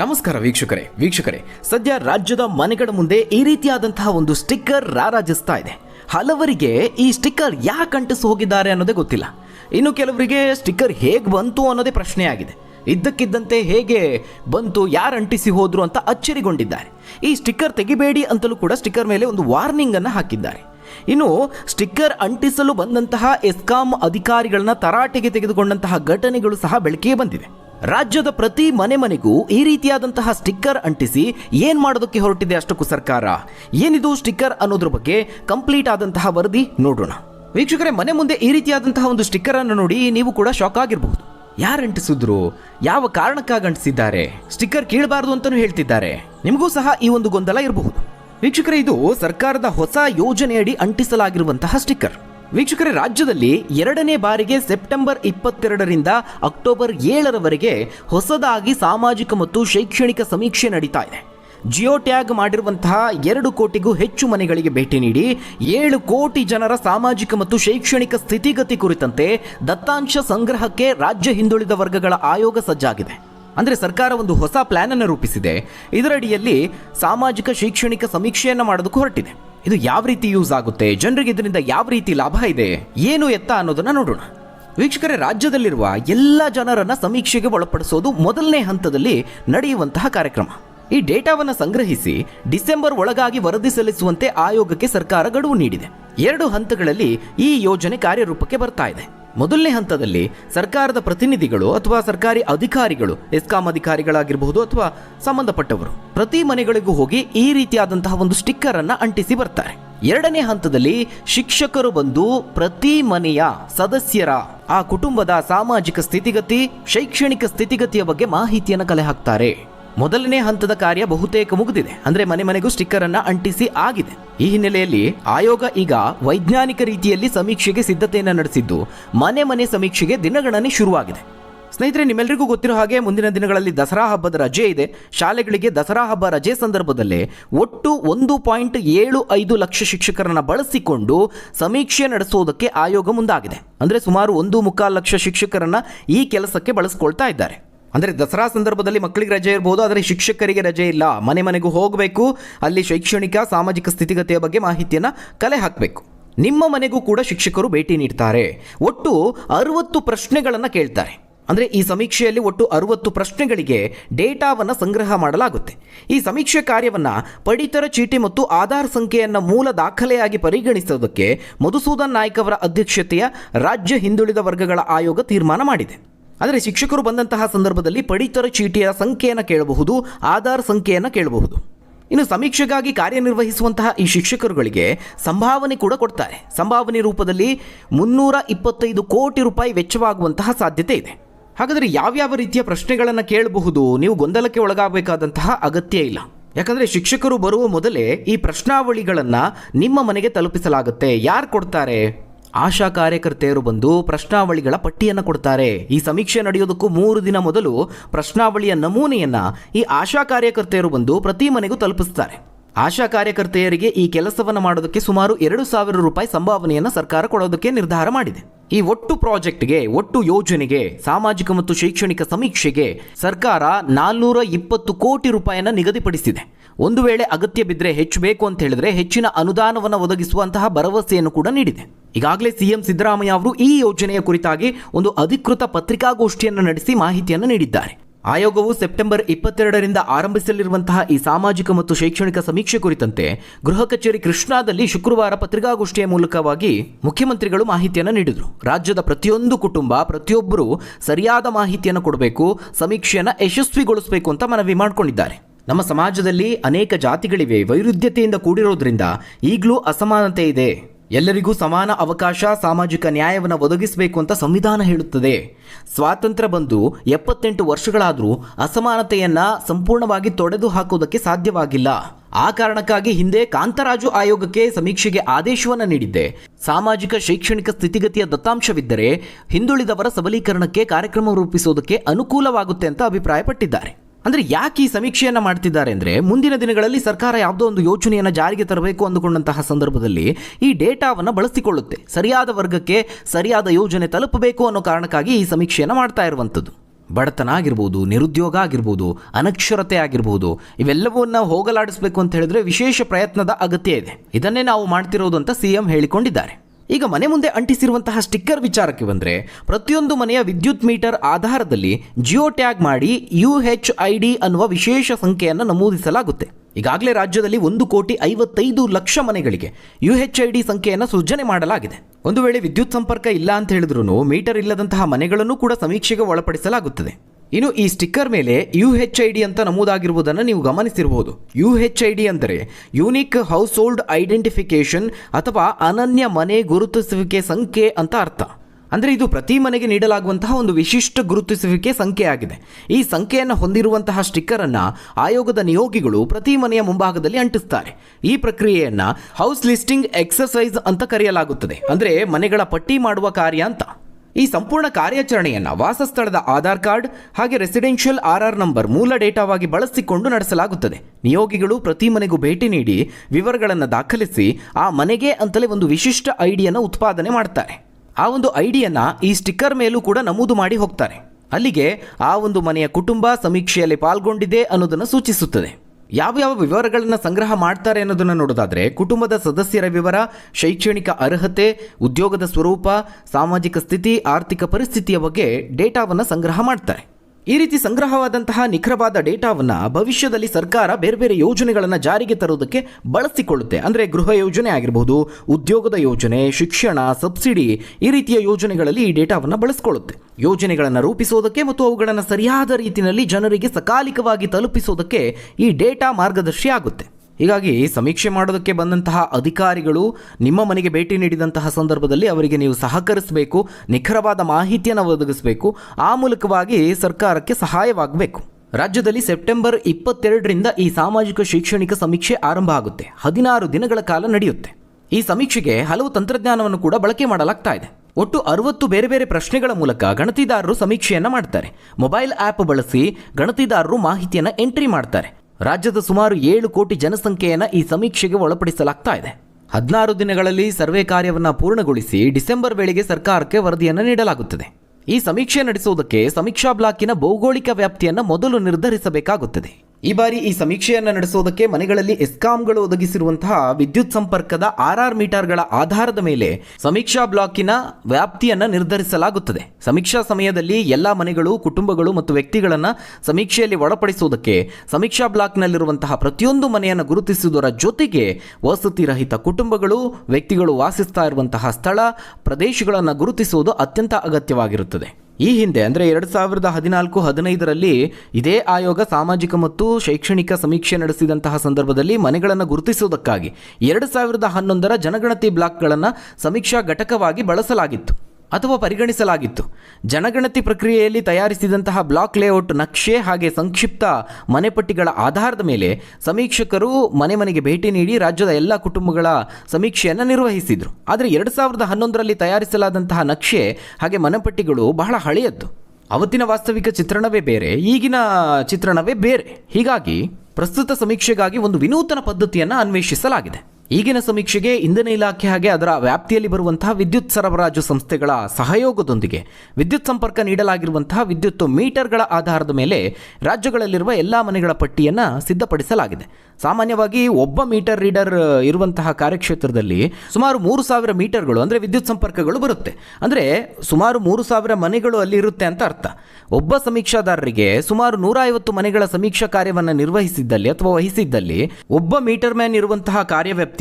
ನಮಸ್ಕಾರ ವೀಕ್ಷಕರೇ ವೀಕ್ಷಕರೇ. ಸದ್ಯ ರಾಜ್ಯದ ಮನೆಗಳ ಮುಂದೆ ಈ ರೀತಿಯಾದಂತಹ ಒಂದು ಸ್ಟಿಕ್ಕರ್ ರಾರಾಜಿಸ್ತಾ ಇದೆ. ಹಲವರಿಗೆ ಈ ಸ್ಟಿಕ್ಕರ್ ಯಾಕೆ ಅಂಟಿಸಿ ಹೋಗಿದ್ದಾರೆ ಅನ್ನೋದೇ ಗೊತ್ತಿಲ್ಲ. ಇನ್ನು ಕೆಲವರಿಗೆ ಸ್ಟಿಕ್ಕರ್ ಹೇಗೆ ಬಂತು ಅನ್ನೋದೇ ಪ್ರಶ್ನೆಯಾಗಿದೆ. ಇದ್ದಕ್ಕಿದ್ದಂತೆ ಹೇಗೆ ಬಂತು, ಯಾರು ಅಂಟಿಸಿ ಹೋದ್ರು ಅಂತ ಅಚ್ಚರಿಗೊಂಡಿದ್ದಾರೆ. ಈ ಸ್ಟಿಕ್ಕರ್ ತೆಗಿಬೇಡಿ ಅಂತಲೂ ಕೂಡ ಸ್ಟಿಕ್ಕರ್ ಮೇಲೆ ಒಂದು ವಾರ್ನಿಂಗ್ ಅನ್ನು ಹಾಕಿದ್ದಾರೆ. ಇನ್ನು ಸ್ಟಿಕ್ಕರ್ ಅಂಟಿಸಲು ಬಂದಂತಹ ಎಸ್ಕಾಂ ಅಧಿಕಾರಿಗಳನ್ನ ತರಾಟೆಗೆ ತೆಗೆದುಕೊಂಡಂತಹ ಘಟನೆಗಳು ಸಹ ಬೆಳಕಿಗೆ ಬಂದಿವೆ. ರಾಜ್ಯದ ಪ್ರತಿ ಮನೆ ಮನೆಗೂ ಈ ರೀತಿಯಾದಂತಹ ಸ್ಟಿಕ್ಕರ್ ಅಂಟಿಸಿ ಏನ್ ಮಾಡೋದಕ್ಕೆ ಹೊರಟಿದೆ ಅಷ್ಟಕ್ಕೂ ಸರ್ಕಾರ? ಏನಿದು ಸ್ಟಿಕ್ಕರ್ ಅನ್ನೋದ್ರ ಬಗ್ಗೆ ಕಂಪ್ಲೀಟ್ ಆದಂತಹ ವರದಿ ನೋಡೋಣ. ವೀಕ್ಷಕರೇ, ಮನೆ ಮುಂದೆ ಈ ರೀತಿಯಾದಂತಹ ಒಂದು ಸ್ಟಿಕ್ಕರ್ ಅನ್ನು ನೋಡಿ ನೀವು ಕೂಡ ಶಾಕ್ ಆಗಿರಬಹುದು. ಯಾರು ಅಂಟಿಸಿದ್ರು? ಯಾವ ಕಾರಣಕ್ಕಾಗಿ ಅಂಟಿಸಿದ್ದಾರೆ? ಸ್ಟಿಕ್ಕರ್ ಕೇಳಬಾರದು ಅಂತಾನೂ ಹೇಳ್ತಿದ್ದಾರೆ. ನಿಮಗೂ ಸಹ ಈ ಒಂದು ಗೊಂದಲ ಇರಬಹುದು. ವೀಕ್ಷಕರೇ, ಇದು ಸರ್ಕಾರದ ಹೊಸ ಯೋಜನೆಯಡಿ ಅಂಟಿಸಲಾಗಿರುವಂತಹ ಸ್ಟಿಕ್ಕರ್. ವೀಕ್ಷಕರೇ, ರಾಜ್ಯದಲ್ಲಿ ಎರಡನೇ ಬಾರಿಗೆ ಸೆಪ್ಟೆಂಬರ್ ಇಪ್ಪತ್ತೆರಡರಿಂದ ಅಕ್ಟೋಬರ್ ಏಳರವರೆಗೆ ಹೊಸದಾಗಿ ಸಾಮಾಜಿಕ ಮತ್ತು ಶೈಕ್ಷಣಿಕ ಸಮೀಕ್ಷೆ ನಡೀತಾ ಇದೆ. ಜಿಯೋ ಟ್ಯಾಗ್ ಮಾಡಿರುವಂತಹ ಎರಡು ಕೋಟಿಗೂ ಹೆಚ್ಚು ಮನೆಗಳಿಗೆ ಭೇಟಿ ನೀಡಿ, ಏಳು ಕೋಟಿ ಜನರ ಸಾಮಾಜಿಕ ಮತ್ತು ಶೈಕ್ಷಣಿಕ ಸ್ಥಿತಿಗತಿ ಕುರಿತಂತೆ ದತ್ತಾಂಶ ಸಂಗ್ರಹಕ್ಕೆ ರಾಜ್ಯ ಹಿಂದುಳಿದ ವರ್ಗಗಳ ಆಯೋಗ ಸಜ್ಜಾಗಿದೆ. ಅಂದರೆ ಸರ್ಕಾರ ಒಂದು ಹೊಸ ಪ್ಲಾನ್ ಅನ್ನು ರೂಪಿಸಿದೆ. ಇದರಡಿಯಲ್ಲಿ ಸಾಮಾಜಿಕ, ಶೈಕ್ಷಣಿಕ ಸಮೀಕ್ಷೆಯನ್ನು ಮಾಡೋದಕ್ಕೂ ಹೊರಟಿದೆ. ಇದು ಯಾವ ರೀತಿ ಯೂಸ್ ಆಗುತ್ತೆ? ಜನರಿಗೆ ಇದರಿಂದ ಯಾವ ರೀತಿ ಲಾಭ ಇದೆ? ಏನು ಎತ್ತ ಅನ್ನೋದನ್ನ ನೋಡೋಣ. ವೀಕ್ಷಕರೇ, ರಾಜ್ಯದಲ್ಲಿರುವ ಎಲ್ಲ ಜನರನ್ನ ಸಮೀಕ್ಷೆಗೆ ಒಳಪಡಿಸೋದು ಮೊದಲನೇ ಹಂತದಲ್ಲಿ ನಡೆಯುವಂತಹ ಕಾರ್ಯಕ್ರಮ. ಈ ಡೇಟಾವನ್ನು ಸಂಗ್ರಹಿಸಿ ಡಿಸೆಂಬರ್ ಒಳಗಾಗಿ ವರದಿ ಸಲ್ಲಿಸುವಂತೆ ಆಯೋಗಕ್ಕೆ ಸರ್ಕಾರ ಗಡುವು ನೀಡಿದೆ. ಎರಡು ಹಂತಗಳಲ್ಲಿ ಈ ಯೋಜನೆ ಕಾರ್ಯರೂಪಕ್ಕೆ ಬರ್ತಾ ಇದೆ. ಮೊದಲನೇ ಹಂತದಲ್ಲಿ ಸರ್ಕಾರದ ಪ್ರತಿನಿಧಿಗಳು ಅಥವಾ ಸರ್ಕಾರಿ ಅಧಿಕಾರಿಗಳು, ಎಸ್ಕಾಂ ಅಧಿಕಾರಿಗಳಾಗಿರಬಹುದು ಅಥವಾ ಸಂಬಂಧಪಟ್ಟವರು, ಪ್ರತಿ ಮನೆಗಳಿಗೂ ಹೋಗಿ ಈ ರೀತಿಯಾದಂತಹ ಒಂದು ಸ್ಟಿಕ್ಕರ್ ಅನ್ನ ಅಂಟಿಸಿ ಬರ್ತಾರೆ. ಎರಡನೇ ಹಂತದಲ್ಲಿ ಶಿಕ್ಷಕರು ಬಂದು ಪ್ರತಿ ಮನೆಯ ಸದಸ್ಯರ, ಆ ಕುಟುಂಬದ ಸಾಮಾಜಿಕ ಸ್ಥಿತಿಗತಿ, ಶೈಕ್ಷಣಿಕ ಸ್ಥಿತಿಗತಿಯ ಬಗ್ಗೆ ಮಾಹಿತಿಯನ್ನು ಕಲೆ ಹಾಕ್ತಾರೆ. ಮೊದಲನೇ ಹಂತದ ಕಾರ್ಯ ಬಹುತೇಕ ಮುಗಿದಿದೆ. ಅಂದ್ರೆ ಮನೆ ಮನೆಗೂ ಸ್ಟಿಕ್ಕರ್ ಅನ್ನ ಅಂಟಿಸಿ ಆಗಿದೆ. ಈ ಹಿನ್ನೆಲೆಯಲ್ಲಿ ಆಯೋಗ ಈಗ ವೈಜ್ಞಾನಿಕ ರೀತಿಯಲ್ಲಿ ಸಮೀಕ್ಷೆಗೆ ಸಿದ್ಧತೆಯನ್ನು ನಡೆಸಿದ್ದು, ಮನೆ ಮನೆ ಸಮೀಕ್ಷೆಗೆ ದಿನಗಣನೆ ಶುರುವಾಗಿದೆ. ಸ್ನೇಹಿತರೆ ನಿಮ್ಮೆಲ್ಲರಿಗೂ ಗೊತ್ತಿರೋ ಹಾಗೆ ಮುಂದಿನ ದಿನಗಳಲ್ಲಿ ದಸರಾ ಹಬ್ಬದ ರಜೆ ಇದೆ. ಶಾಲೆಗಳಿಗೆ ದಸರಾ ಹಬ್ಬ ರಜೆ ಸಂದರ್ಭದಲ್ಲೇ ಒಟ್ಟು ಒಂದು ಪಾಯಿಂಟ್ ಏಳು ಐದು ಲಕ್ಷ ಶಿಕ್ಷಕರನ್ನು ಬಳಸಿಕೊಂಡು ಸಮೀಕ್ಷೆ ನಡೆಸುವುದಕ್ಕೆ ಆಯೋಗ ಮುಂದಾಗಿದೆ. ಅಂದರೆ ಸುಮಾರು ಒಂದು ಮುಕ್ಕಾಲು ಲಕ್ಷ ಶಿಕ್ಷಕರನ್ನು ಈ ಕೆಲಸಕ್ಕೆ ಬಳಸ್ಕೊಳ್ತಾ ಇದ್ದಾರೆ. ಅಂದರೆ ದಸರಾ ಸಂದರ್ಭದಲ್ಲಿ ಮಕ್ಕಳಿಗೆ ರಜೆ ಇರಬಹುದು ಆದರೆ ಶಿಕ್ಷಕರಿಗೆ ರಜೆ ಇಲ್ಲ. ಮನೆ ಮನೆಗೂ ಹೋಗಬೇಕು, ಅಲ್ಲಿ ಶೈಕ್ಷಣಿಕ, ಸಾಮಾಜಿಕ ಸ್ಥಿತಿಗತಿಯ ಬಗ್ಗೆ ಮಾಹಿತಿಯನ್ನು ಕಲೆ ಹಾಕಬೇಕು. ನಿಮ್ಮ ಮನೆಗೂ ಕೂಡ ಶಿಕ್ಷಕರು ಭೇಟಿ ನೀಡ್ತಾರೆ. ಒಟ್ಟು ಅರವತ್ತು ಪ್ರಶ್ನೆಗಳನ್ನು ಕೇಳ್ತಾರೆ. ಅಂದರೆ ಈ ಸಮೀಕ್ಷೆಯಲ್ಲಿ ಒಟ್ಟು ಅರುವತ್ತು ಪ್ರಶ್ನೆಗಳಿಗೆ ಡೇಟಾವನ್ನು ಸಂಗ್ರಹ ಮಾಡಲಾಗುತ್ತೆ. ಈ ಸಮೀಕ್ಷೆ ಕಾರ್ಯವನ್ನು ಪಡಿತರ ಚೀಟಿ ಮತ್ತು ಆಧಾರ್ ಸಂಖ್ಯೆಯನ್ನು ಮೂಲ ದಾಖಲೆಯಾಗಿ ಪರಿಗಣಿಸೋದಕ್ಕೆ ಮಧುಸೂದನ್ ನಾಯ್ಕ್ ಅವರ ಅಧ್ಯಕ್ಷತೆಯ ರಾಜ್ಯ ಹಿಂದುಳಿದ ವರ್ಗಗಳ ಆಯೋಗ ತೀರ್ಮಾನ ಮಾಡಿದೆ. ಆದರೆ ಶಿಕ್ಷಕರು ಬಂದಂತಹ ಸಂದರ್ಭದಲ್ಲಿ ಪಡಿತರ ಚೀಟಿಯ ಸಂಖ್ಯೆಯನ್ನು ಕೇಳಬಹುದು, ಆಧಾರ್ ಸಂಖ್ಯೆಯನ್ನು ಕೇಳಬಹುದು. ಇನ್ನು ಸಮೀಕ್ಷೆಗಾಗಿ ಕಾರ್ಯನಿರ್ವಹಿಸುವಂತಹ ಈ ಶಿಕ್ಷಕರುಗಳಿಗೆ ಸಂಭಾವನೆ ಕೂಡ ಕೊಡ್ತಾರೆ. ಸಂಭಾವನೆ ರೂಪದಲ್ಲಿ ಮುನ್ನೂರ ಇಪ್ಪತ್ತೈದು ಕೋಟಿ ರೂಪಾಯಿ ವೆಚ್ಚವಾಗುವಂತಹ ಸಾಧ್ಯತೆ ಇದೆ. ಹಾಗಾದರೆ ಯಾವ್ಯಾವ ರೀತಿಯ ಪ್ರಶ್ನೆಗಳನ್ನು ಕೇಳಬಹುದು? ನೀವು ಗೊಂದಲಕ್ಕೆ ಒಳಗಾಗಬೇಕಾದಂತಹ ಅಗತ್ಯ ಇಲ್ಲ. ಯಾಕಂದರೆ ಶಿಕ್ಷಕರು ಬರುವ ಮೊದಲೇ ಈ ಪ್ರಶ್ನಾವಳಿಗಳನ್ನು ನಿಮ್ಮ ಮನೆಗೆ ತಲುಪಿಸಲಾಗುತ್ತೆ. ಯಾರು ಕೊಡ್ತಾರೆ? ಆಶಾ ಕಾರ್ಯಕರ್ತೆಯರು ಬಂದು ಪ್ರಶ್ನಾವಳಿಗಳ ಪಟ್ಟಿಯನ್ನು ಕೊಡ್ತಾರೆ. ಈ ಸಮೀಕ್ಷೆ ನಡೆಯೋದಕ್ಕೂ ಮೂರು ದಿನ ಮೊದಲು ಪ್ರಶ್ನಾವಳಿಯ ನಮೂನೆಯನ್ನ ಈ ಆಶಾ ಕಾರ್ಯಕರ್ತೆಯರು ಬಂದು ಪ್ರತಿ ಮನೆಗೂ ತಲುಪಿಸ್ತಾರೆ. ಆಶಾ ಕಾರ್ಯಕರ್ತೆಯರಿಗೆ ಈ ಕೆಲಸವನ್ನು ಮಾಡೋದಕ್ಕೆ ಸುಮಾರು ಎರಡು ಸಾವಿರ ರೂಪಾಯಿ ಸಂಭಾವನೆಯನ್ನು ಸರ್ಕಾರ ಕೊಡೋದಕ್ಕೆ ನಿರ್ಧಾರ ಮಾಡಿದೆ. ಈ ಒಟ್ಟು ಪ್ರಾಜೆಕ್ಟ್ಗೆ, ಒಟ್ಟು ಯೋಜನೆಗೆ, ಸಾಮಾಜಿಕ ಮತ್ತು ಶೈಕ್ಷಣಿಕ ಸಮೀಕ್ಷೆಗೆ ಸರ್ಕಾರ ನಾಲ್ನೂರ ಇಪ್ಪತ್ತು ಕೋಟಿ ರೂಪಾಯಿಯನ್ನು ನಿಗದಿಪಡಿಸಿದೆ. ಒಂದು ವೇಳೆ ಅಗತ್ಯ ಬಿದ್ದರೆ ಹೆಚ್ಚು ಬೇಕು ಅಂತ ಹೇಳಿದ್ರೆ ಹೆಚ್ಚಿನ ಅನುದಾನವನ್ನು ಒದಗಿಸುವಂತಹ ಭರವಸೆಯನ್ನು ಕೂಡ ನೀಡಿದೆ. ಈಗಾಗಲೇ ಸಿಎಂ ಸಿದ್ದರಾಮಯ್ಯ ಅವರು ಈ ಯೋಜನೆಯ ಕುರಿತಾಗಿ ಒಂದು ಅಧಿಕೃತ ಪತ್ರಿಕಾಗೋಷ್ಠಿಯನ್ನು ನಡೆಸಿ ಮಾಹಿತಿಯನ್ನು ನೀಡಿದ್ದಾರೆ. ಆಯೋಗವು ಸೆಪ್ಟೆಂಬರ್ ಇಪ್ಪತ್ತೆರಡರಿಂದ ಆರಂಭಿಸಲಿರುವಂತಹ ಈ ಸಾಮಾಜಿಕ ಮತ್ತು ಶೈಕ್ಷಣಿಕ ಸಮೀಕ್ಷೆ ಕುರಿತಂತೆ ಗೃಹ ಕಚೇರಿ ಕೃಷ್ಣಾದಲ್ಲಿ ಶುಕ್ರವಾರ ಪತ್ರಿಕಾಗೋಷ್ಠಿಯ ಮೂಲಕವಾಗಿ ಮುಖ್ಯಮಂತ್ರಿಗಳು ಮಾಹಿತಿಯನ್ನು ನೀಡಿದರು. ರಾಜ್ಯದ ಪ್ರತಿಯೊಂದು ಕುಟುಂಬ, ಪ್ರತಿಯೊಬ್ಬರು ಸರಿಯಾದ ಮಾಹಿತಿಯನ್ನು ಕೊಡಬೇಕು, ಸಮೀಕ್ಷೆಯನ್ನು ಯಶಸ್ವಿಗೊಳಿಸಬೇಕು ಅಂತ ಮನವಿ ಮಾಡಿಕೊಂಡಿದ್ದಾರೆ. ನಮ್ಮ ಸಮಾಜದಲ್ಲಿ ಅನೇಕ ಜಾತಿಗಳಿವೆ. ವೈರುಧ್ಯತೆಯಿಂದ ಕೂಡಿರೋದ್ರಿಂದ ಈಗಲೂ ಅಸಮಾನತೆ ಇದೆ. ಎಲ್ಲರಿಗೂ ಸಮಾನ ಅವಕಾಶ, ಸಾಮಾಜಿಕ ನ್ಯಾಯವನ್ನು ಒದಗಿಸಬೇಕು ಅಂತ ಸಂವಿಧಾನ ಹೇಳುತ್ತದೆ. ಸ್ವಾತಂತ್ರ್ಯ ಬಂದು ಎಪ್ಪತ್ತೆಂಟು ವರ್ಷಗಳಾದರೂ ಅಸಮಾನತೆಯನ್ನ ಸಂಪೂರ್ಣವಾಗಿ ತೊಡೆದು ಹಾಕೋದಕ್ಕೆ ಸಾಧ್ಯವಾಗಿಲ್ಲ. ಆ ಕಾರಣಕ್ಕಾಗಿ ಹಿಂದೆ ಕಾಂತರಾಜು ಆಯೋಗಕ್ಕೆ ಸಮೀಕ್ಷೆಗೆ ಆದೇಶವನ್ನು ನೀಡಿದ್ದೆ. ಸಾಮಾಜಿಕ, ಶೈಕ್ಷಣಿಕ ಸ್ಥಿತಿಗತಿಯ ದತ್ತಾಂಶವಿದ್ದರೆ ಹಿಂದುಳಿದವರ ಸಬಲೀಕರಣಕ್ಕೆ ಕಾರ್ಯಕ್ರಮ ರೂಪಿಸುವುದಕ್ಕೆ ಅನುಕೂಲವಾಗುತ್ತೆ ಅಂತ ಅಭಿಪ್ರಾಯಪಟ್ಟಿದ್ದಾರೆ. ಅಂದ್ರೆ ಯಾಕೆ ಈ ಸಮೀಕ್ಷೆಯನ್ನು ಮಾಡ್ತಿದ್ದಾರೆ ಅಂದ್ರೆ ಮುಂದಿನ ದಿನಗಳಲ್ಲಿ ಸರ್ಕಾರ ಯಾವುದೋ ಒಂದು ಯೋಜನೆಯನ್ನು ಜಾರಿಗೆ ತರಬೇಕು ಅಂದುಕೊಂಡಂತಹ ಸಂದರ್ಭದಲ್ಲಿ ಈ ಡೇಟಾವನ್ನು ಬಳಸಿಕೊಳ್ಳುತ್ತೆ ಸರಿಯಾದ ವರ್ಗಕ್ಕೆ ಸರಿಯಾದ ಯೋಜನೆ ತಲುಪಬೇಕು ಅನ್ನೋ ಕಾರಣಕ್ಕಾಗಿ ಈ ಸಮೀಕ್ಷೆಯನ್ನು ಮಾಡ್ತಾ ಇರುವಂಥದ್ದು. ಬಡತನ ಆಗಿರ್ಬೋದು, ನಿರುದ್ಯೋಗ ಆಗಿರ್ಬೋದು, ಅನಕ್ಷರತೆ ಆಗಿರ್ಬೋದು, ಇವೆಲ್ಲವನ್ನ ಹೋಗಲಾಡಿಸಬೇಕು ಅಂತ ಹೇಳಿದ್ರೆ ವಿಶೇಷ ಪ್ರಯತ್ನದ ಅಗತ್ಯ ಇದೆ. ಇದನ್ನೇ ನಾವು ಮಾಡ್ತಿರೋದು ಅಂತ ಸಿಎಂ ಹೇಳಿಕೊಂಡಿದ್ದಾರೆ. ಈಗ ಮನೆ ಮುಂದೆ ಅಂಟಿಸಿರುವಂತಹ ಸ್ಟಿಕ್ಕರ್ ವಿಚಾರಕ್ಕೆ ಬಂದರೆ, ಪ್ರತಿಯೊಂದು ಮನೆಯ ವಿದ್ಯುತ್ ಮೀಟರ್ ಆಧಾರದಲ್ಲಿ ಜಿಯೋ ಟ್ಯಾಗ್ ಮಾಡಿ ಯು ಹೆಚ್ ಐ ಡಿ ಅನ್ನುವ ವಿಶೇಷ ಸಂಖ್ಯೆಯನ್ನು ನಮೂದಿಸಲಾಗುತ್ತೆ. ಈಗಾಗಲೇ ರಾಜ್ಯದಲ್ಲಿ ಒಂದು ಕೋಟಿ ಐವತ್ತೈದು ಲಕ್ಷ ಮನೆಗಳಿಗೆ ಯು ಹೆಚ್ ಐ ಡಿ ಸಂಖ್ಯೆಯನ್ನು ಸೃಜನೆ ಮಾಡಲಾಗಿದೆ. ಒಂದು ವೇಳೆ ವಿದ್ಯುತ್ ಸಂಪರ್ಕ ಇಲ್ಲ ಅಂತ ಹೇಳಿದ್ರು ಮೀಟರ್ ಇಲ್ಲದಂತಹ ಮನೆಗಳನ್ನು ಕೂಡ ಸಮೀಕ್ಷೆಗೆ ಒಳಪಡಿಸಲಾಗುತ್ತದೆ. ಇನ್ನು ಈ ಸ್ಟಿಕ್ಕರ್ ಮೇಲೆ ಯು ಹೆಚ್ ಐ ಡಿ ಅಂತ ನಮೂದಾಗಿರುವುದನ್ನು ನೀವು ಗಮನಿಸಿರಬಹುದು ಯು ಹೆಚ್ ಐ ಡಿ ಅಂದರೆ ಯೂನಿಕ್ ಹೌಸ್ ಹೋಲ್ಡ್ ಐಡೆಂಟಿಫಿಕೇಶನ್ ಅಥವಾ ಅನನ್ಯ ಮನೆ ಗುರುತಿಸುವಿಕೆ ಸಂಖ್ಯೆ ಅಂತ ಅರ್ಥ. ಅಂದರೆ ಇದು ಪ್ರತಿ ಮನೆಗೆ ನೀಡಲಾಗುವಂತಹ ಒಂದು ವಿಶಿಷ್ಟ ಗುರುತಿಸುವಿಕೆ ಸಂಖ್ಯೆ ಆಗಿದೆ. ಈ ಸಂಖ್ಯೆಯನ್ನು ಹೊಂದಿರುವಂತಹ ಸ್ಟಿಕ್ಕರನ್ನು ಆಯೋಗದ ನಿಯೋಗಿಗಳು ಪ್ರತಿ ಮನೆಯ ಮುಂಭಾಗದಲ್ಲಿ ಅಂಟಿಸ್ತಾರೆ. ಈ ಪ್ರಕ್ರಿಯೆಯನ್ನು ಹೌಸ್ ಲಿಸ್ಟಿಂಗ್ ಎಕ್ಸರ್ಸೈಸ್ ಅಂತ ಕರೆಯಲಾಗುತ್ತದೆ. ಅಂದರೆ ಮನೆಗಳ ಪಟ್ಟಿ ಮಾಡುವ ಕಾರ್ಯ ಅಂತ. ಈ ಸಂಪೂರ್ಣ ಕಾರ್ಯಾಚರಣೆಯನ್ನು ವಾಸಸ್ಥಳದ ಆಧಾರ್ ಕಾರ್ಡ್ ಹಾಗೆ ರೆಸಿಡೆನ್ಷಿಯಲ್ ಆರ್ ಆರ್ ನಂಬರ್ ಮೂಲ ಡೇಟಾವಾಗಿ ಬಳಸಿಕೊಂಡು ನಡೆಸಲಾಗುತ್ತದೆ. ನಿಯೋಗಿಗಳು ಪ್ರತಿ ಮನೆಗೂ ಭೇಟಿ ನೀಡಿ ವಿವರಗಳನ್ನು ದಾಖಲಿಸಿ ಆ ಮನೆಗೆ ಅಂತಲೇ ಒಂದು ವಿಶಿಷ್ಟ ಐಡಿಯನ್ನು ಉತ್ಪಾದನೆ ಮಾಡ್ತಾರೆ. ಆ ಒಂದು ಐಡಿಯನ್ನು ಈ ಸ್ಟಿಕ್ಕರ್ ಮೇಲೂ ಕೂಡ ನಮೂದು ಮಾಡಿ ಹೋಗ್ತಾರೆ. ಅಲ್ಲಿಗೆ ಆ ಒಂದು ಮನೆಯ ಕುಟುಂಬ ಸಮೀಕ್ಷೆಯಲ್ಲಿ ಪಾಲ್ಗೊಂಡಿದೆ ಅನ್ನೋದನ್ನು ಸೂಚಿಸುತ್ತದೆ. ಯಾವ ಯಾವ ವಿವರಗಳನ್ನು ಸಂಗ್ರಹ ಮಾಡ್ತಾರೆ ಅನ್ನೋದನ್ನು ನೋಡೋದಾದ್ರೆ ಕುಟುಂಬದ ಸದಸ್ಯರ ವಿವರ, ಶೈಕ್ಷಣಿಕ ಅರ್ಹತೆ, ಉದ್ಯೋಗದ ಸ್ವರೂಪ, ಸಾಮಾಜಿಕ ಸ್ಥಿತಿ, ಆರ್ಥಿಕ ಪರಿಸ್ಥಿತಿಯ ಬಗ್ಗೆ ಡೇಟಾವನ್ನು ಸಂಗ್ರಹ ಮಾಡ್ತಾರೆ. ಈ ರೀತಿ ಸಂಗ್ರಹವಾದಂತಹ ನಿಖರವಾದ ಡೇಟಾವನ್ನು ಭವಿಷ್ಯದಲ್ಲಿ ಸರ್ಕಾರ ಬೇರೆ ಬೇರೆ ಯೋಜನೆಗಳನ್ನು ಜಾರಿಗೆ ತರುವುದಕ್ಕೆ ಬಳಸಿಕೊಳ್ಳುತ್ತೆ. ಅಂದರೆ ಗೃಹ ಯೋಜನೆ ಆಗಿರಬಹುದು ಉದ್ಯೋಗದ ಯೋಜನೆ, ಶಿಕ್ಷಣ, ಸಬ್ಸಿಡಿ ಈ ರೀತಿಯ ಯೋಜನೆಗಳಲ್ಲಿ ಈ ಡೇಟಾವನ್ನು ಬಳಸಿಕೊಳ್ಳುತ್ತೆ. ಯೋಜನೆಗಳನ್ನು ರೂಪಿಸೋದಕ್ಕೆ ಮತ್ತು ಅವುಗಳನ್ನು ಸರಿಯಾದ ರೀತಿಯಲ್ಲಿ ಜನರಿಗೆ ಸಕಾಲಿಕವಾಗಿ ತಲುಪಿಸೋದಕ್ಕೆ ಈ ಡೇಟಾ ಮಾರ್ಗದರ್ಶಿ ಆಗುತ್ತೆ. ಹೀಗಾಗಿ ಸಮೀಕ್ಷೆ ಮಾಡೋದಕ್ಕೆ ಬಂದಂತಹ ಅಧಿಕಾರಿಗಳು ನಿಮ್ಮ ಮನೆಗೆ ಭೇಟಿ ನೀಡಿದಂತಹ ಸಂದರ್ಭದಲ್ಲಿ ಅವರಿಗೆ ನೀವು ಸಹಕರಿಸಬೇಕು, ನಿಖರವಾದ ಮಾಹಿತಿಯನ್ನು ಒದಗಿಸಬೇಕು, ಆ ಮೂಲಕವಾಗಿ ಸರ್ಕಾರಕ್ಕೆ ಸಹಾಯವಾಗಬೇಕು. ರಾಜ್ಯದಲ್ಲಿ ಸೆಪ್ಟೆಂಬರ್ ಇಪ್ಪತ್ತೆರಡರಿಂದ ಈ ಸಾಮಾಜಿಕ ಶೈಕ್ಷಣಿಕ ಸಮೀಕ್ಷೆ ಆರಂಭ ಆಗುತ್ತೆ. ಹದಿನಾರು ದಿನಗಳ ಕಾಲ ನಡೆಯುತ್ತೆ. ಈ ಸಮೀಕ್ಷೆಗೆ ಹಲವು ತಂತ್ರಜ್ಞಾನವನ್ನು ಕೂಡ ಬಳಕೆ ಮಾಡಲಾಗ್ತಾ ಇದೆ. ಒಟ್ಟು ಅರವತ್ತು ಬೇರೆ ಬೇರೆ ಪ್ರಶ್ನೆಗಳ ಮೂಲಕ ಗಣತಿದಾರರು ಸಮೀಕ್ಷೆಯನ್ನು ಮಾಡ್ತಾರೆ. ಮೊಬೈಲ್ ಆ್ಯಪ್ ಬಳಸಿ ಗಣತಿದಾರರು ಮಾಹಿತಿಯನ್ನು ಎಂಟ್ರಿ ಮಾಡ್ತಾರೆ. ರಾಜ್ಯದ ಸುಮಾರು ಏಳು ಕೋಟಿ ಜನಸಂಖ್ಯೆಯನ್ನು ಈ ಸಮೀಕ್ಷೆಗೆ ಒಳಪಡಿಸಲಾಗ್ತಾ ಇದೆ. ಹದಿನಾರು ದಿನಗಳಲ್ಲಿ ಸರ್ವೆ ಕಾರ್ಯವನ್ನು ಪೂರ್ಣಗೊಳಿಸಿ ಡಿಸೆಂಬರ್ ವೇಳೆಗೆ ಸರ್ಕಾರಕ್ಕೆ ವರದಿಯನ್ನು ನೀಡಲಾಗುತ್ತದೆ. ಈ ಸಮೀಕ್ಷೆ ನಡೆಸುವುದಕ್ಕೆ ಸಮೀಕ್ಷಾ ಬ್ಲಾಕಿನ ಭೌಗೋಳಿಕ ವ್ಯಾಪ್ತಿಯನ್ನು ಮೊದಲು ನಿರ್ಧರಿಸಬೇಕಾಗುತ್ತದೆ. ಈ ಬಾರಿ ಈ ಸಮೀಕ್ಷೆಯನ್ನು ನಡೆಸುವುದಕ್ಕೆ ಮನೆಗಳಲ್ಲಿ ಎಸ್ಕಾಂಗಳು ಒದಗಿಸಿರುವಂತಹ ವಿದ್ಯುತ್ ಸಂಪರ್ಕದ ಆರ್ ಆರ್ ಮೀಟರ್ಗಳ ಆಧಾರದ ಮೇಲೆ ಸಮೀಕ್ಷಾ ಬ್ಲಾಕಿನ ವ್ಯಾಪ್ತಿಯನ್ನು ನಿರ್ಧರಿಸಲಾಗುತ್ತದೆ. ಸಮೀಕ್ಷಾ ಸಮಯದಲ್ಲಿ ಎಲ್ಲ ಮನೆಗಳು, ಕುಟುಂಬಗಳು ಮತ್ತು ವ್ಯಕ್ತಿಗಳನ್ನು ಸಮೀಕ್ಷೆಯಲ್ಲಿ ಒಳಪಡಿಸುವುದಕ್ಕೆ ಸಮೀಕ್ಷಾ ಬ್ಲಾಕ್ನಲ್ಲಿರುವಂತಹ ಪ್ರತಿಯೊಂದು ಮನೆಯನ್ನು ಗುರುತಿಸುವುದರ ಜೊತೆಗೆ ವಸತಿ ರಹಿತ ಕುಟುಂಬಗಳು, ವ್ಯಕ್ತಿಗಳು ವಾಸಿಸ್ತಾ ಇರುವಂತಹ ಸ್ಥಳ, ಪ್ರದೇಶಗಳನ್ನು ಗುರುತಿಸುವುದು ಅತ್ಯಂತ ಅಗತ್ಯವಾಗಿರುತ್ತದೆ. ಈ ಹಿಂದೆ, ಅಂದರೆ ಎರಡು ಸಾವಿರದ ಹದಿನಾಲ್ಕು, ಹದಿನೈದರಲ್ಲಿ ಇದೇ ಆಯೋಗ ಸಾಮಾಜಿಕ ಮತ್ತು ಶೈಕ್ಷಣಿಕ ಸಮೀಕ್ಷೆ ನಡೆಸಿದಂತಹ ಸಂದರ್ಭದಲ್ಲಿ ಮನೆಗಳನ್ನು ಗುರುತಿಸುವುದಕ್ಕಾಗಿ ಎರಡು ಸಾವಿರದ ಹನ್ನೊಂದರ ಜನಗಣತಿ ಬ್ಲಾಕ್ಗಳನ್ನು ಸಮೀಕ್ಷಾ ಘಟಕವಾಗಿ ಬಳಸಲಾಗಿತ್ತು. ಅಥವಾ ಪರಿಗಣಿಸಲಾಗಿತ್ತು. ಜನಗಣತಿ ಪ್ರಕ್ರಿಯೆಯಲ್ಲಿ ತಯಾರಿಸಿದಂತಹ ಬ್ಲಾಕ್ ಲೇಔಟ್ ನಕ್ಷೆ ಹಾಗೆ ಸಂಕ್ಷಿಪ್ತ ಮನೆಪಟ್ಟಿಗಳ ಆಧಾರದ ಮೇಲೆ ಸಮೀಕ್ಷಕರು ಮನೆ ಮನೆಗೆ ಭೇಟಿ ನೀಡಿ ರಾಜ್ಯದ ಎಲ್ಲ ಕುಟುಂಬಗಳ ಸಮೀಕ್ಷೆಯನ್ನು ನಿರ್ವಹಿಸಿದರು. ಆದರೆ ಎರಡು ಸಾವಿರದ ಹನ್ನೊಂದರಲ್ಲಿ ತಯಾರಿಸಲಾದಂತಹ ನಕ್ಷೆ ಹಾಗೆ ಮನೆಪಟ್ಟಿಗಳು ಬಹಳ ಹಳೆಯದ್ದು. ಅವತ್ತಿನ ವಾಸ್ತವಿಕ ಚಿತ್ರಣವೇ ಬೇರೆ, ಈಗಿನ ಚಿತ್ರಣವೇ ಬೇರೆ. ಹೀಗಾಗಿ ಪ್ರಸ್ತುತ ಸಮೀಕ್ಷೆಗಾಗಿ ಒಂದು ವಿನೂತನ ಪದ್ಧತಿಯನ್ನು ಅನ್ವೇಷಿಸಲಾಗಿದೆ. ಈಗಿನ ಸಮೀಕ್ಷೆಗೆ ಇಂಧನ ಇಲಾಖೆ ಹಾಗೆ ಅದರ ವ್ಯಾಪ್ತಿಯಲ್ಲಿ ಬರುವಂತಹ ವಿದ್ಯುತ್ ಸರಬರಾಜು ಸಂಸ್ಥೆಗಳ ಸಹಯೋಗದೊಂದಿಗೆ ವಿದ್ಯುತ್ ಸಂಪರ್ಕ ನೀಡಲಾಗಿರುವಂತಹ ವಿದ್ಯುತ್ ಮೀಟರ್ಗಳ ಆಧಾರದ ಮೇಲೆ ರಾಜ್ಯಗಳಲ್ಲಿರುವ ಎಲ್ಲ ಮನೆಗಳ ಪಟ್ಟಿಯನ್ನು ಸಿದ್ಧಪಡಿಸಲಾಗಿದೆ. ಸಾಮಾನ್ಯವಾಗಿ ಒಬ್ಬ ಮೀಟರ್ ರೀಡರ್ ಇರುವಂತಹ ಕಾರ್ಯಕ್ಷೇತ್ರದಲ್ಲಿ ಸುಮಾರು ಮೂರು ಸಾವಿರ ಮೀಟರ್ಗಳು ಅಂದರೆ ವಿದ್ಯುತ್ ಸಂಪರ್ಕಗಳು ಬರುತ್ತೆ. ಅಂದರೆ ಸುಮಾರು ಮೂರು ಸಾವಿರ ಮನೆಗಳು ಅಲ್ಲಿ ಇರುತ್ತೆ ಅಂತ ಅರ್ಥ. ಒಬ್ಬ ಸಮೀಕ್ಷಾದಾರರಿಗೆ ಸುಮಾರು ನೂರ ಐವತ್ತು ಮನೆಗಳ ಸಮೀಕ್ಷಾ ಕಾರ್ಯವನ್ನು ನಿರ್ವಹಿಸಿದ್ದಲ್ಲಿ ಅಥವಾ ವಹಿಸಿದ್ದಲ್ಲಿ ಒಬ್ಬ ಮೀಟರ್ ಮ್ಯಾನ್ ಇರುವಂತಹ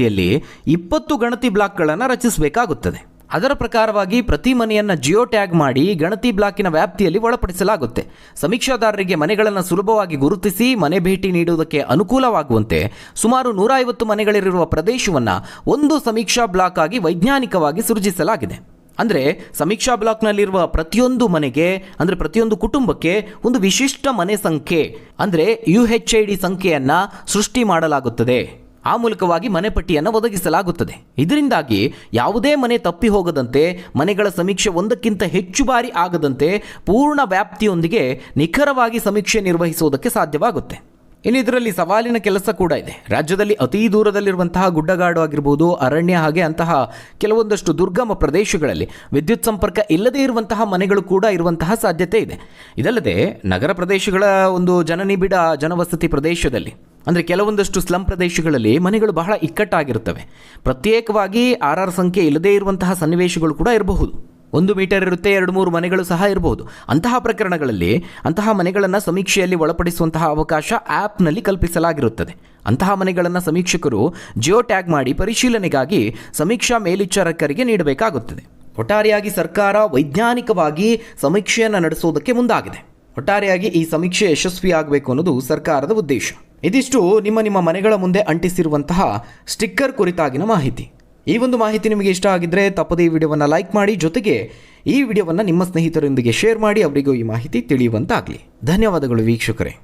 ಕಾರ್ಯವ್ಯಾಪ್ತಿಯಲ್ಲಿ ಇಪ್ಪತ್ತು ಗಣತಿ ಬ್ಲಾಕ್ಗಳನ್ನು ರಚಿಸಬೇಕಾಗುತ್ತದೆ. ಅದರ ಪ್ರಕಾರವಾಗಿ ಪ್ರತಿ ಮನೆಯನ್ನು ಜಿಯೋ ಟ್ಯಾಗ್ ಮಾಡಿ ಗಣತಿ ಬ್ಲಾಕಿನ ವ್ಯಾಪ್ತಿಯಲ್ಲಿ ಒಳಪಡಿಸಲಾಗುತ್ತೆ. ಸಮೀಕ್ಷಾದಾರರಿಗೆ ಮನೆಗಳನ್ನು ಸುಲಭವಾಗಿ ಗುರುತಿಸಿ ಮನೆ ಭೇಟಿ ನೀಡುವುದಕ್ಕೆ ಅನುಕೂಲವಾಗುವಂತೆ ಸುಮಾರು ನೂರ ಐವತ್ತು ಮನೆಗಳಿರುವ ಪ್ರದೇಶವನ್ನು ಒಂದು ಸಮೀಕ್ಷಾ ಬ್ಲಾಕ್ ಆಗಿ ವೈಜ್ಞಾನಿಕವಾಗಿ ಸೃಜಿಸಲಾಗಿದೆ. ಅಂದರೆ ಸಮೀಕ್ಷಾ ಬ್ಲಾಕ್ನಲ್ಲಿರುವ ಪ್ರತಿಯೊಂದು ಮನೆಗೆ, ಅಂದರೆ ಪ್ರತಿಯೊಂದು ಕುಟುಂಬಕ್ಕೆ ಒಂದು ವಿಶಿಷ್ಟ ಮನೆ ಸಂಖ್ಯೆ, ಅಂದರೆ ಯು ಹೆಚ್ ಐ ಡಿ ಸಂಖ್ಯೆಯನ್ನು ಸೃಷ್ಟಿ ಮಾಡಲಾಗುತ್ತದೆ. ಆ ಮೂಲಕವಾಗಿ ಮನೆ ಪಟ್ಟಿಯನ್ನು ಒದಗಿಸಲಾಗುತ್ತದೆ. ಇದರಿಂದಾಗಿ ಯಾವುದೇ ಮನೆ ತಪ್ಪಿ ಹೋಗದಂತೆ, ಮನೆಗಳ ಸಮೀಕ್ಷೆ ಒಂದಕ್ಕಿಂತ ಹೆಚ್ಚು ಬಾರಿ ಆಗದಂತೆ ಪೂರ್ಣ ವ್ಯಾಪ್ತಿಯೊಂದಿಗೆ ನಿಖರವಾಗಿ ಸಮೀಕ್ಷೆ ನಿರ್ವಹಿಸುವುದಕ್ಕೆ ಸಾಧ್ಯವಾಗುತ್ತೆ. ಇನ್ನು ಇದರಲ್ಲಿ ಸವಾಲಿನ ಕೆಲಸ ಕೂಡ ಇದೆ. ರಾಜ್ಯದಲ್ಲಿ ಅತಿ ದೂರದಲ್ಲಿರುವಂತಹ ಗುಡ್ಡಗಾಡು ಆಗಿರ್ಬೋದು, ಅರಣ್ಯ ಹಾಗೆ ಅಂತಹ ಕೆಲವೊಂದಷ್ಟು ದುರ್ಗಮ ಪ್ರದೇಶಗಳಲ್ಲಿ ವಿದ್ಯುತ್ ಸಂಪರ್ಕ ಇಲ್ಲದೇ ಇರುವಂತಹ ಮನೆಗಳು ಕೂಡ ಇರುವಂತಹ ಸಾಧ್ಯತೆ ಇದೆ. ಇದಲ್ಲದೆ ನಗರ ಪ್ರದೇಶಗಳ ಒಂದು ಜನನಿಬಿಡ ಜನವಸತಿ ಪ್ರದೇಶದಲ್ಲಿ ಅಂದರೆ ಕೆಲವೊಂದಷ್ಟು ಸ್ಲಂ ಪ್ರದೇಶಗಳಲ್ಲಿ ಮನೆಗಳು ಬಹಳ ಇಕ್ಕಟ್ಟಾಗಿರುತ್ತವೆ. ಪ್ರತ್ಯೇಕವಾಗಿ ಆರ್ ಆರ್ ಸಂಖ್ಯೆ ಇಲ್ಲದೇ ಇರುವಂತಹ ಸನ್ನಿವೇಶಗಳು ಕೂಡ ಇರಬಹುದು. ಒಂದು ಮೀಟರ್ ಇರುತ್ತೆ, ಎರಡು ಮೂರು ಮನೆಗಳು ಸಹ ಇರಬಹುದು. ಅಂತಹ ಪ್ರಕರಣಗಳಲ್ಲಿ ಅಂತಹ ಮನೆಗಳನ್ನು ಸಮೀಕ್ಷೆಯಲ್ಲಿ ಒಳಪಡಿಸುವಂತಹ ಅವಕಾಶ ಆ್ಯಪ್ನಲ್ಲಿ ಕಲ್ಪಿಸಲಾಗಿರುತ್ತದೆ. ಅಂತಹ ಮನೆಗಳನ್ನು ಸಮೀಕ್ಷಕರು ಜಿಯೋ ಟ್ಯಾಗ್ ಮಾಡಿ ಪರಿಶೀಲನೆಗಾಗಿ ಸಮೀಕ್ಷಾ ಮೇಲ್ವಿಚಾರಕರಿಗೆ ನೀಡಬೇಕಾಗುತ್ತದೆ. ಒಟ್ಟಾರೆಯಾಗಿ ಸರ್ಕಾರ ವೈಜ್ಞಾನಿಕವಾಗಿ ಸಮೀಕ್ಷೆಯನ್ನು ನಡೆಸುವುದಕ್ಕೆ ಮುಂದಾಗಿದೆ. ಒಟ್ಟಾರೆಯಾಗಿ ಈ ಸಮೀಕ್ಷೆ ಯಶಸ್ವಿಯಾಗಬೇಕು ಅನ್ನೋದು ಸರ್ಕಾರದ ಉದ್ದೇಶ. ಇದಿಷ್ಟು ನಿಮ್ಮ ನಿಮ್ಮ ಮನೆಗಳ ಮುಂದೆ ಅಂಟಿಸಿರುವಂತಹ ಸ್ಟಿಕ್ಕರ್ ಕುರಿತಾಗಿನ ಮಾಹಿತಿ. ಈ ಒಂದು ಮಾಹಿತಿ ನಿಮಗೆ ಇಷ್ಟ ಆಗಿದ್ರೆ ತಪ್ಪದೇ ಈ ವಿಡಿಯೋವನ್ನು ಲೈಕ್ ಮಾಡಿ, ಜೊತೆಗೆ ಈ ವಿಡಿಯೋವನ್ನು ನಿಮ್ಮ ಸ್ನೇಹಿತರೊಂದಿಗೆ ಶೇರ್ ಮಾಡಿ, ಅವರಿಗೂ ಈ ಮಾಹಿತಿ ತಿಳಿಯುವಂತಾಗಲಿ. ಧನ್ಯವಾದಗಳು ವೀಕ್ಷಕರೇ.